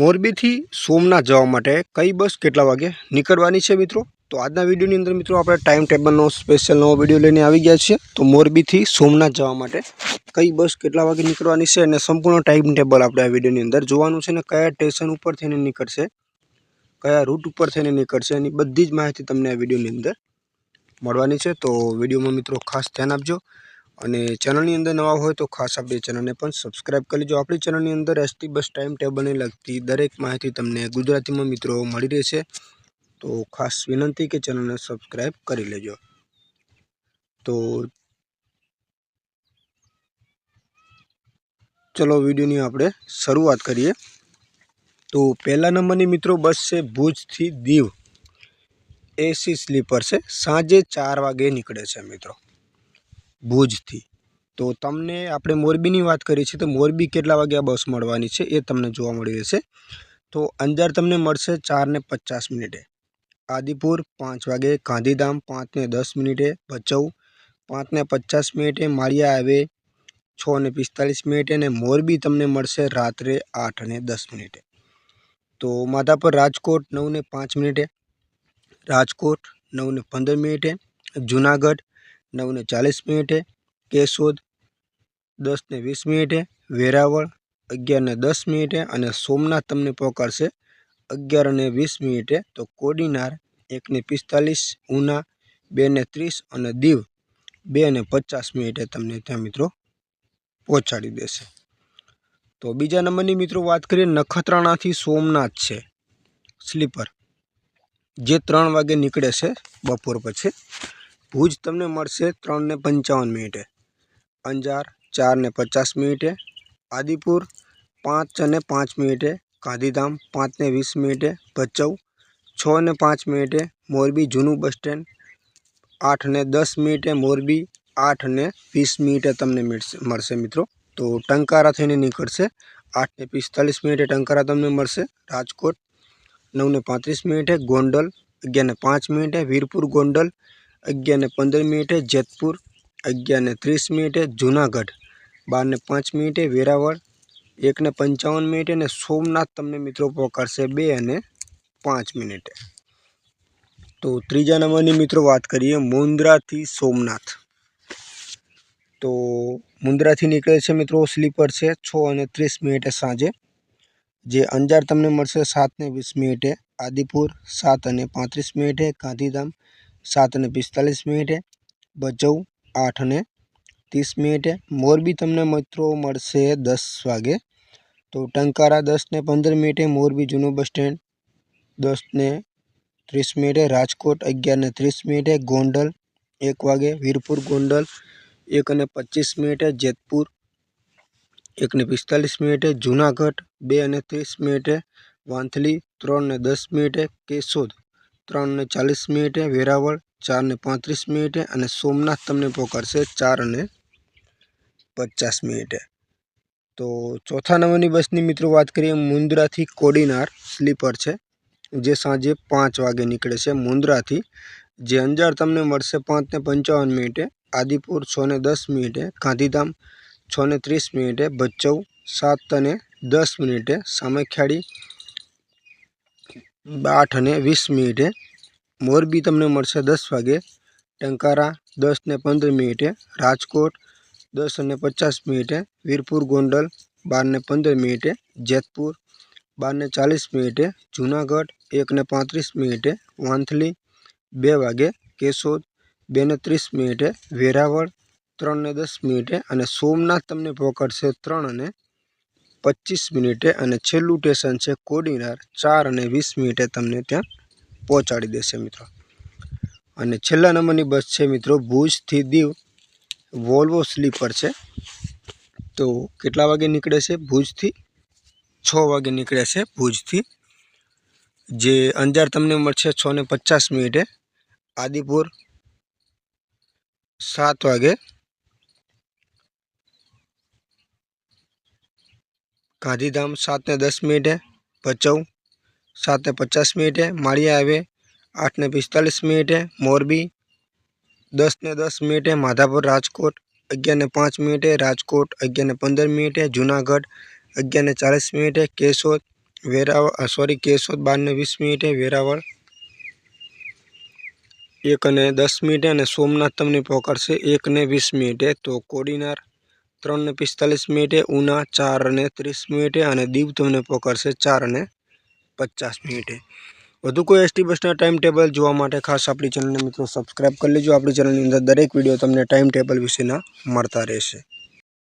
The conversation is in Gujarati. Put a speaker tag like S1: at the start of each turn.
S1: મોરબીથી સોમનાથ જવા માટે કઈ બસ કેટલા વાગે નીકળવાની છે મિત્રો? તો આજના વિડીયોની અંદર મિત્રો આપણે ટાઈમ ટેબલનો સ્પેશિયલ નવો વીડિયો લઈને આવી ગયા છીએ. તો મોરબીથી સોમનાથ જવા માટે કઈ બસ કેટલા વાગે નીકળવાની છે અને સંપૂર્ણ ટાઈમ ટેબલ આપણે આ વિડીયોની અંદર જોવાનું છે અને કયા સ્ટેશન ઉપર થઈને નીકળશે, કયા રૂટ ઉપર થઈને નીકળશે એની બધી જ માહિતી તમને આ વિડીયોની અંદર મળવાની છે. તો વિડીયોમાં મિત્રો ખાસ ધ્યાન આપજો. અને ચેનલની અંદર નવા હોય તો ખાસ આપણી ચેનલને પણ સબસ્ક્રાઇબ કરી લેજો. આપણી ચેનલની અંદર એસટી બસ ટાઈમ ટેબલને લગતી દરેક માહિતી તમને ગુજરાતીમાં મિત્રો મળી રહેશે. તો ખાસ વિનંતી કે ચેનલને સબસ્ક્રાઇબ કરી લેજો. તો ચલો વિડીયોની આપણે શરૂઆત કરીએ. તો પહેલા નંબરની મિત્રો બસ છે ભુજથી દીવ. એસી સ્લીપર છે. સાંજે ચાર વાગે નીકળે છે મિત્રો. ભુજથી. તો તમને આપણે મોરબીની વાત કરીએ છીએ તો મોરબી કેટલા વાગ્યા બસ મળવાની છે એ તમને જોવા મળી રહેશે. તો અંજાર તમને મળશે ચાર ને પચાસ મિનિટે. આદિપુર પાંચ વાગે, ગાંધીધામ પાંચ ને દસ મિનિટે ભચાઉ પાંચ ને પચાસ મિનિટે, માળિયા આવે છ ને પિસ્તાલીસ મિનિટે અને મોરબી તમને મળશે રાત્રે આઠ અને દસ મિનિટે. તો માધાપર રાજકોટ નવ ને પાંચ મિનિટે, રાજકોટ નવ ને પંદર મિનિટે, જુનાગઢ નવ ને ચાલીસ મિનિટે, કેશોદ દસને વીસ મિનિટે, વેરાવળ અગિયારને દસ મિનિટે અને સોમનાથ તમને પહોંચાડશે અગિયાર અને વીસ મિનિટે. તો કોડીનાર એકને પિસ્તાલીસ, ઉના બેને ત્રીસ અને દીવ બે ને પચાસ મિનિટે તમને ત્યાં મિત્રો પહોંચાડી દેશે. તો બીજા નંબરની મિત્રો વાત કરીએ, નખત્રાણાથી સોમનાથ છે સ્લીપર. જે ત્રણ વાગે નીકળે છે બપોર પછી. ભુજ તમને મળશે ત્રણ ને પંચાવન મિનિટે. અંજાર ચાર ને પચાસ મિનિટે. આદિપુર પાંચ અને પાંચ મિનિટે. ગાંધીધામ પાંચ ને વીસ મિનિટે. ભચાઉ છ ને પાંચ મિનિટે. મોરબી જૂનું બસ સ્ટેન્ડ આઠ ને દસ મિનિટે. મોરબી આઠ ને વીસ મિનિટે તમને મળશે મળશે મિત્રો. તો ટંકારા થઈને નીકળશે. આઠ ને પિસ્તાલીસ મિનિટે ટંકારા તમને મળશે. રાજકોટ નવ ને પાંત્રીસ મિનિટે. ગોંડલ અગિયાર ને પાંચ મિનિટે. વીરપુર ગોંડલ અગિયાર ને પંદર મિનિટે જેતપુર, અગિયારને ત્રીસ મિનિટે જુનાગઢ, બારને પાંચ મિનિટે વેરાવળ, એકને પંચાવન મિનિટે અને સોમનાથ તમને મિત્રો પહોંચાડશે બે અને પાંચ મિનિટે. તો ત્રીજા નંબરની મિત્રો વાત કરીએ મુન્દ્રાથી સોમનાથ. તો મુન્દ્રાથી નીકળે છે મિત્રો સ્લીપર છે છ અને ત્રીસ મિનિટે સાંજે. જે અંજાર તમને મળશે સાત ને વીસ મિનિટે, આદિપુર સાત અને પાંત્રીસ મિનિટે, ગાંધીધામ સાત અને પિસ્તાલીસ મિનિટે ભચાઉ આઠ અને ત્રીસ મિનિટે. મોરબી તમને મિત્રો મળશે દસ વાગે. તો ટંકારા દસને પંદર મિનિટે મોરબી જૂનું બસ સ્ટેન્ડ દસને ત્રીસ મિનિટે, રાજકોટ અગિયારને ત્રીસ મિનિટે, ગોંડલ એક વાગે, વીરપુર, ગોંડલ એક અને પચીસ મિનિટે, જેતપુર એકને પિસ્તાલીસ મિનિટે, જુનાગઢ બે અને ત્રીસ મિનિટે, વાંથલી ત્રણ ને દસ મિનિટે, કેશોદ ત્રણ ને ચાલીસ મિનિટે, વેરાવળ ચાર ને પાંત્રીસ મિનિટે અને સોમનાથ તમને પહોંચાડશે ચાર અને પચાસ મિનિટે. તો ચોથા નંબરની બસની મિત્રો વાત કરીએ, મુન્દ્રાથી કોડીનાર સ્લીપર છે, જે સાંજે પાંચ વાગે નીકળે છે મુન્દ્રાથી. જે અંજાર તમને મળશે પાંચ ને પંચાવન મિનિટે, આદિપુર છ ને દસ મિનિટે, ગાંધીધામ છ ને ત્રીસ મિનિટે ભચાઉ સાત અને દસ મિનિટે, સામખિયાળી આઠ અને વીસ મિનિટે. મોરબી તમને મળશે દસ વાગે. ટંકારા દસ ને પંદર મિનિટે. રાજકોટ દસ અને પચાસ મિનિટે. વીરપુર ગોંડલ બાર ને પંદર મિનિટે. જેતપુર બાર ને ચાલીસ મિનિટે. જુનાગઢ એક ને પાંત્રીસ મિનિટે. વાંથલી બે વાગે. કેશોદ બે ને ત્રીસ મિનિટે. વેરાવળ ત્રણ ને દસ મિનિટે. અને સોમનાથ તમને પહોંચાડશે ત્રણ અને પચીસ મિનિટે અને છેલ્લું સ્ટેશન છે કોડીનાર. ચાર અને વીસ મિનિટે તમને ત્યાં પહોંચાડી દેશે મિત્રો. અને છેલ્લા નંબરની બસ છે મિત્રો, ભુજથી દીવ. વોલ્વો સ્લીપર છે. તો કેટલા વાગે નીકળે છે? ભુજથી છ વાગે નીકળે છે ભુજથી. જે અંજાર તમને મળશે છ ને પચાસ મિનિટે. આદિપુર સાત વાગે ગાંધીધામ સાત ને દસ મિનિટે, ભચાઉ સાત ને પચાસ મિનિટે, માળિયા આવે આઠ ને પિસ્તાલીસ મિનિટે, મોરબી દસ ને દસ મિનિટે, માધાપુર રાજકોટ અગિયાર ને પાંચ મિનિટે, રાજકોટ અગિયાર ને પંદર મિનિટે, જુનાગઢ અગિયાર ને ચાલીસ મિનિટે, કેશોદ વેરાવળ સોરી કેશોદ બારને વીસ મિનિટે, વેરાવળ એક અને દસ મિનિટે અને સોમનાથ તમને પહોંચાડશે એક ને વીસ મિનિટે. તો કોડીનાર ત્રણ ને પિસ્તાલીસ મિનિટે, ઉના ચાર અને ત્રીસ મિનિટે અને દીવ તમને પકડશે ચાર અને પચાસ મિનિટે. વધુ કોઈ એસટી બસના ટાઈમ ટેબલ જોવા માટે ખાસ આપણી ચેનલને મિત્રો સબસ્ક્રાઈબ કરી લેજો. આપણી ચેનલની અંદર દરેક વીડિયો તમને ટાઈમ ટેબલ વિશેના મળતા રહેશે.